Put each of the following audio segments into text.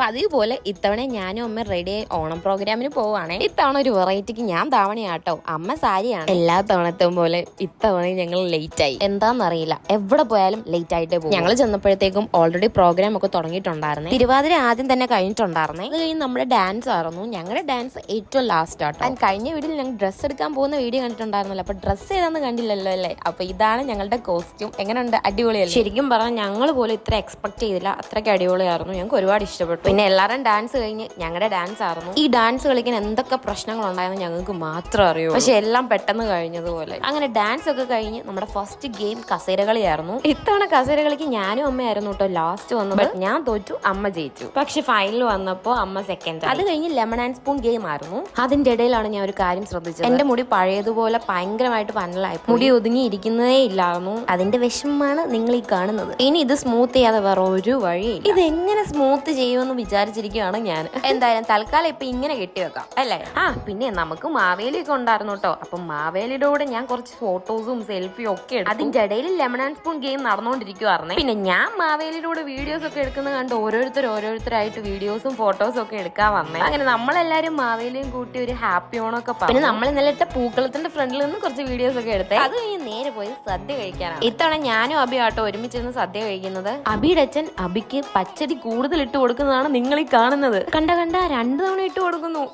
പതിവ് പോലെ ഇത്തവണ ഞാനും അമ്മ റെഡി ആയി ഓണം പ്രോഗ്രാമിന് പോവാണേ ഇത്തവണ ഒരു വെറൈറ്റിക്ക് ഞാൻ തവണയാട്ടോ അമ്മ സാരിയാണ്. എല്ലാ തവണത്തും പോലെ ഇത്തവണ ഞങ്ങൾ ലേറ്റ് ആയി. എന്താണെന്നറിയില്ല എവിടെ പോയാലും ലേറ്റ് ആയിട്ടേ പോകും ഞങ്ങൾ ചെന്നപ്പോഴത്തേക്കും ഓൾറെഡി പ്രോഗ്രാം ഒക്കെ തുടങ്ങിയിട്ടുണ്ടായിരുന്നു. തിരുവാതിര ആദ്യം തന്നെ കഴിഞ്ഞിട്ടുണ്ടായിരുന്നേ. അത് കഴിഞ്ഞ് നമ്മുടെ ഡാൻസ് ആയിരുന്നു. ഞങ്ങളുടെ ഡാൻസ് ഏറ്റവും ലാസ്റ്റ് ആട്ടോ. ആൻഡ് കഴിഞ്ഞ വീട്ടിൽ ഞങ്ങൾ ഡ്രസ്സ് എടുക്കാൻ പോകുന്ന വീഡിയോ കണ്ടിട്ടുണ്ടായിരുന്നല്ലോ. അപ്പൊ ഡ്രസ്സ് ഏതാന്ന് കണ്ടില്ലല്ലോ അല്ലേ? അപ്പൊ ഇതാണ് ഞങ്ങളുടെ കോസ്റ്റ്യൂം എങ്ങനെയുണ്ട്? അടിപൊളിയല്ലേ? ശരിക്കും പറഞ്ഞാൽ ഞങ്ങൾ പോലും ഇത്ര എക്സ്പെക്ട് ചെയ്തില്ല. അത്രയ്ക്ക് അടിപൊളിയായിരുന്നു. ഞങ്ങൾക്ക് ഒരുപാട് ഇഷ്ടപ്പെട്ടു. പിന്നെ എല്ലാവരും ഡാൻസ് കഴിഞ്ഞ് ഞങ്ങളുടെ ഡാൻസ് ആയിരുന്നു. ഈ ഡാൻസ് കളിക്കാൻ എന്തൊക്കെ പ്രശ്നങ്ങൾ ഉണ്ടായെന്ന് ഞങ്ങൾക്ക് മാത്രം അറിയൂ പക്ഷെ എല്ലാം പെട്ടെന്ന് കഴിഞ്ഞതുപോലെ. അങ്ങനെ ഡാൻസ് ഒക്കെ കഴിഞ്ഞ് നമ്മുടെ ഫസ്റ്റ് ഗെയിം കസേര കളിയായിരുന്നു ഇത്തവണ കസേര കളിക്ക് ഞാനും അമ്മയായിരുന്നു കേട്ടോ ലാസ്റ്റ് വന്നത്. ഞാൻ തോറ്റു അമ്മ ജയിച്ചു. പക്ഷെ ഫൈനൽ വന്നപ്പോ അമ്മ സെക്കൻഡ് അത് കഴിഞ്ഞ് ലെമൺ ആൻഡ് സ്പൂൺ ഗെയിം ആയിരുന്നു. അതിന്റെ ഇടയിലാണ് ഞാൻ ഒരു കാര്യം ശ്രദ്ധിച്ചത്. എന്റെ മുടി പഴയതുപോലെ ഭയങ്കരമായിട്ട് പന്നലായി മുടി ഒതുങ്ങി ഇരിക്കുന്നതേ ഇല്ലായിരുന്നു. അതിന്റെ വിഷമമാണ് നിങ്ങൾ ഈ കാണുന്നത്. ഇനി ഇത് സ്മൂത്ത് ചെയ്യാതെ വേറെ ഒരു വഴി ഇത് എങ്ങനെ സ്മൂത്ത് ചെയ്യുമെന്ന് വിചാരിച്ചിരിക്കുകയാണ് ഞാൻ. എന്തായാലും തൽക്കാലം ഇപ്പൊ ഇങ്ങനെ കെട്ടി വെക്കാം അല്ലേ? ആ പിന്നെ നമുക്ക് മാവേലിയൊക്കെ ഉണ്ടായിരുന്നു കേട്ടോ. അപ്പൊ മാവേലിയുടെ കൂടെ ഞാൻ കുറച്ച് ഫോട്ടോസും സെൽഫിയും ഒക്കെ എടുത്തു. അതിന്റെ ഇടയിൽ ലെമൺ ആൻഡ് സ്പൂൺ ഗെയിം നടന്നുകൊണ്ടിരിക്കുവായിരുന്നേ. പിന്നെ ഞാൻ മാവേലിയുടെ കൂടെ വീഡിയോസ് ഒക്കെ എടുക്കുന്നത് കണ്ട് ഓരോരുത്തർ ഓരോരുത്തരായിട്ട് വീഡിയോസും ഫോട്ടോസും ഒക്കെ എടുക്കാൻ വന്നേ. അങ്ങനെ നമ്മളെല്ലാരും മാവേലിയും കൂട്ടി ഒരു ഹാപ്പി ഓണൊക്കെ പറഞ്ഞു പിന്നെ നമ്മൾ ഇന്നലെ ഇട്ട പൂക്കളത്തിന്റെ ഫ്രണ്ടിൽ നിന്ന് കുറച്ച് വീഡിയോസ് ഒക്കെ എടുത്തേ. അത് കഴിഞ്ഞ് നേരെ പോയി സദ്യ കഴിക്കാനാണ്. ഇത്തവണ ഞാനും അബി ആട്ടോ ഒരുമിച്ചിരുന്ന് സദ്യ കഴിക്കുന്നത്. അബിയുടെ അച്ഛൻ അബിക്ക് പച്ചടി കൂടുതൽ ഇട്ട് കൊടുക്കുന്നതാണ് നിങ്ങൾ ഈ കാണുന്നത് കണ്ട കണ്ട രണ്ടു തവണ ഇട്ട് കൊടുക്കുന്നു.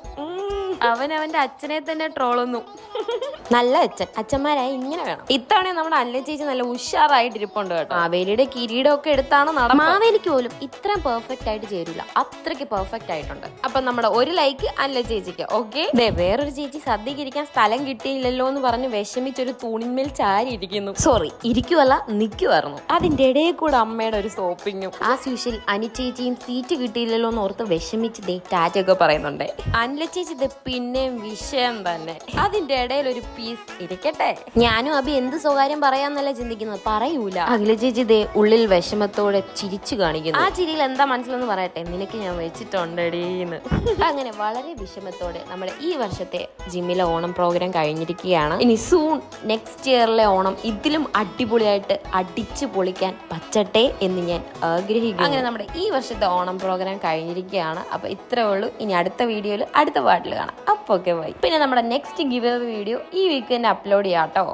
അവൻ അവന്റെ അച്ഛനെ തന്നെ ട്രോളുന്നു നല്ല അച്ഛൻ. അച്ഛന്മാരായി ഇങ്ങനെ വേണം. ഇത്തവണ നമ്മുടെ അല്ല ചേച്ചി നല്ല ഉഷാറായിട്ട് ഇരിപ്പുണ്ട് കേട്ടോ. മാവേലിയുടെ കിരീടം ഒക്കെ എടുത്താണ് നടന്നത് മാവേലിക്ക് പോലും ഇത്ര പെർഫെക്റ്റ് ആയിട്ട് ചേരൂല. അത്രയ്ക്ക് പെർഫെക്റ്റ് ആയിട്ടുണ്ട്. അപ്പൊ നമ്മുടെ ഒരു ലൈക്ക് അല്ല ചേച്ചിക്ക് ഓക്കെ വേറൊരു ചേച്ചി സദ്യക്കിരിക്കാൻ സ്ഥലം കിട്ടിയില്ലല്ലോ എന്ന് പറഞ്ഞ് വിഷമിച്ചൊരു തൂണിന്മേൽ ചാരി ഇരിക്കുന്നു സോറി ഇരിക്കുവല്ല നിൽക്കുമായിരുന്നു അതിന്റെ ഇടയിൽ കൂടെ അമ്മയുടെ ഒരു സോപ്പിങ്ങും ആ സ്യൂഷ്യൽ അനി ചേച്ചിയും സീറ്റ് കിട്ടിയില്ലല്ലോ എന്ന് ഓർത്ത് വിഷമിച്ച് ദേ ടാറ്റ ഒക്കെ പറയുന്നുണ്ട്. അനില ചേച്ചി ദേ പിന്നെയും വിഷയം തന്നെ. അതിന്റെ ഇടയിൽ ഒരു പീസ് ഇരിക്കട്ടെ. ഞാനും അഭി എന്ത് സ്വകാര്യം പറയാന്നല്ല ചിന്തിക്കുന്നത്? പറയൂല. അഖില ചേച്ചി ദേ ഉള്ളിൽ വിഷമത്തോടെ ചിരിച്ചു കാണിക്കുന്നു. ആ ചിരിയിൽ എന്താ മനസ്സിലെന്ന് പറയട്ടെ? നിനക്ക് ഞാൻ വെച്ചിട്ടുണ്ടടീന്ന് അങ്ങനെ വളരെ വിഷമത്തോടെ നമ്മുടെ ഈ വർഷത്തെ ജിമ്മിലെ ഓണം പ്രോഗ്രാം കഴിഞ്ഞിരിക്കുകയാണ്. ഇനി സൂൺ നെക്സ്റ്റ് ഇയറിലെ ഓണം ഇതിലും അടിപൊളിയായിട്ട് അടിച്ചു പൊളിക്കാൻ പറ്റട്ടെ എന്ന് ഞാൻ ആഗ്രഹിക്കുന്നു. അങ്ങനെ നമ്മുടെ ഈ വർഷത്തെ ഓണം പ്രോഗ്രാം കഴിഞ്ഞിരിക്കുകയാണ്. അപ്പൊ ഇത്രേ ഉള്ളൂ. ഇനി അടുത്ത വീഡിയോയിൽ അടുത്ത പാട്ടിൽ കാണാം. അപ്പൊ ഓക്കെ ബൈ പിന്നെ നമ്മുടെ നെക്സ്റ്റ് ഗിവ് വീഡിയോ ഈ വീക്ക് തന്നെ അപ്ലോഡ് ചെയ്യാം കേട്ടോ